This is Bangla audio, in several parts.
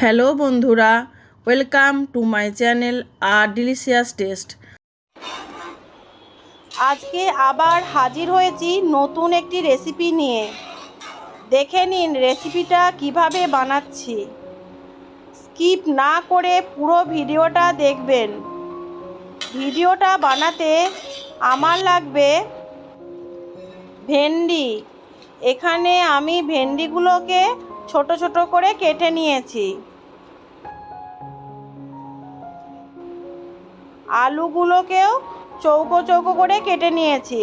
হ্যালো বন্ধুরা, ওয়েলকাম টু মাই চ্যানেল আর ডিলিশিয়াস টেস্ট। আজকে আবার হাজির হয়েছি নতুন একটি রেসিপি নিয়ে। দেখে নিন রেসিপিটা কীভাবে বানাচ্ছি। স্কিপ না করে পুরো ভিডিওটা দেখবেন। ভিডিওটা বানাতে আমার লাগবে ভেন্ডি। এখানে আমি ভেন্ডিগুলোকে ছোট ছোট করে কেটে নিয়েছি। আলুগুলোকেও চৌকো চৌকো করে কেটে নিয়েছি।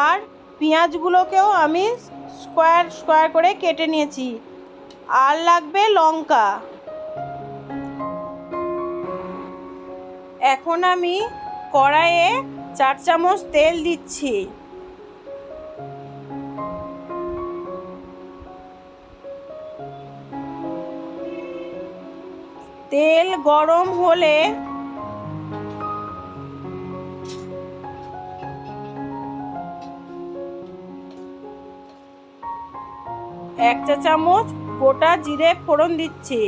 আর পেঁয়াজগুলোকেও আমি স্কোয়ার স্কোয়ার করে কেটে নিয়েছি। আর লাগবে লঙ্কা। এখন আমি কড়াইয়ে চার চামচ তেল দিচ্ছি। তেল গরম হলে এক চা চামচ গোটা জিরে ফোড়ন দিচ্ছি।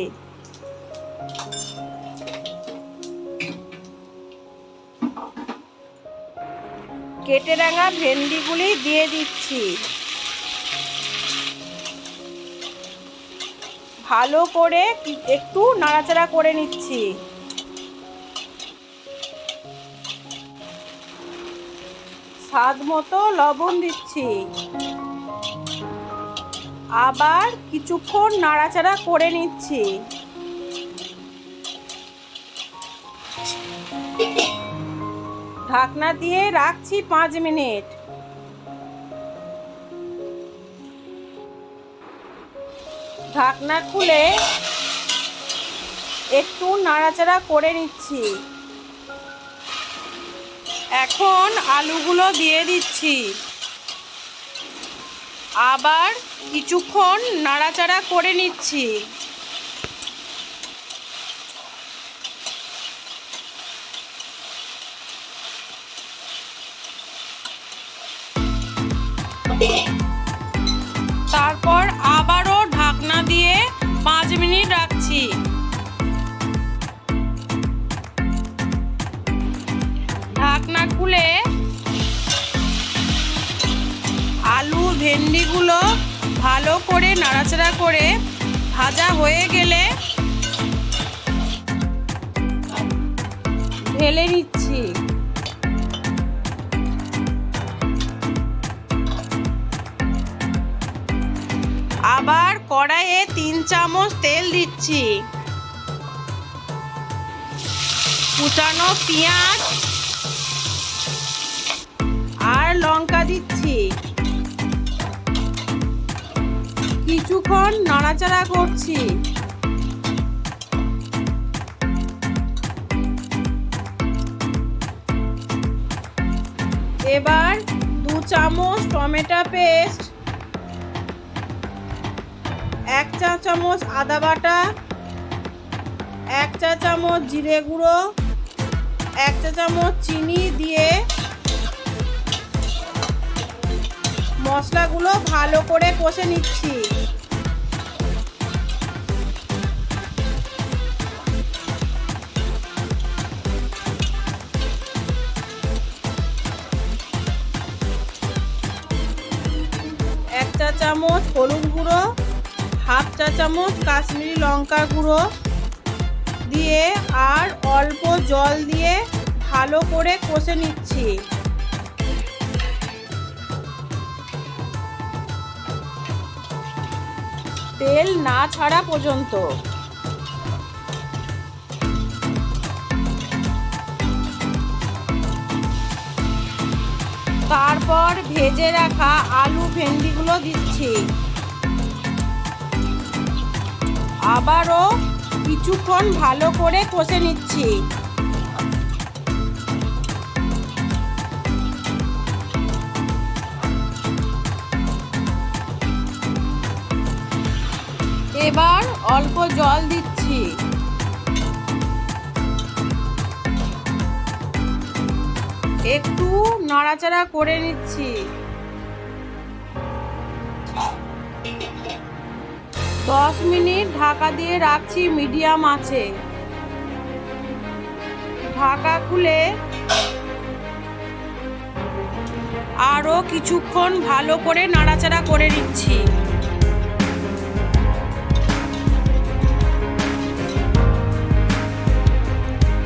কেটে রাঙা ভেন্ডিগুলি দিয়ে দিচ্ছি। ভালো করে একটু নাড়াচাড়া করে নিচ্ছি। স্বাদ মতো লবণ দিচ্ছি। আবার কিছুক্ষণ নাড়াচাড়া করে নিচ্ছি। ঢাকনা দিয়ে রাখছি পাঁচ মিনিট। ঢাকনা খুলে একটু নাড়াচাড়া করে নিচ্ছি। এখন আলুগুলো দিয়ে দিচ্ছি। আবার কিছুক্ষণ নাড়াচাড়া করে নিচ্ছি। তারপর ঢাকনা খুলে আলু ভেন্ডিগুলো ভালো করে নাড়াচাড়া করে ভাজা হয়ে গেলে ঢেলে নিচ্ছি। আবার কড়াইয়ে তিন চামচ তেল দিচ্ছি। কুচানো পেঁয়াজ আর লঙ্কা দিচ্ছি। কিছুক্ষণ নাড়াচাড়া করছি। এবার দু চামচ টমেটো পেস্ট এক চা চামচ আদা বাটা, এক চা চামচ জিরে গুঁড়ো, এক চা চামচ চিনি দিয়ে মশলাগুলো ভালো করে কষে নিচ্ছি। এক চা চামচ হলুদ গুঁড়ো হাফ চা চামচ কাশ্মীরি লঙ্কা গুঁড়ো দিয়ে আর অল্প জল দিয়ে ভালো করে কষে নিচ্ছি। তেল না ছাড়া পর্যন্ত। তারপর ভেজে রাখা আলু ভেন্ডিগুলো দিচ্ছি। আবারও কিছুক্ষণ ভালো করে কষে নিচ্ছি। এবার অল্প জল দিচ্ছি। একটু নাড়াচাড়া করে নিচ্ছি। দশ মিনিট ঢাকা দিয়ে রাখছি মিডিয়াম আছে। ঢাকা খুলে আরও কিছুক্ষণ ভালো করে নাড়াচাড়া করে নিচ্ছি।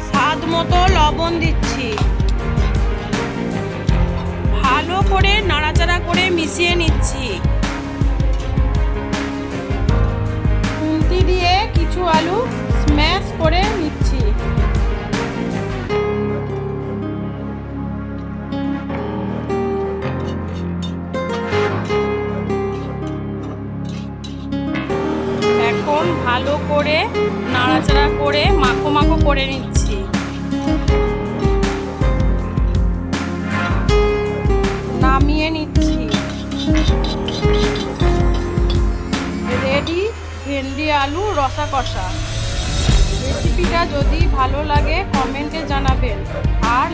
স্বাদ মতো লবণ দিচ্ছি। ভালো করে নাড়াচাড়া করে মিশিয়ে নিচ্ছি। ভালো করে, নাড়াচাড়া করে, মাখো মাখো করে নিচ্ছি। নামিয়ে নিচ্ছি। রেডি ভেন্ডি আলু, রসা কষা। রেসিপিটা যদি ভালো লাগে, কমেন্টে জানাবেন। আর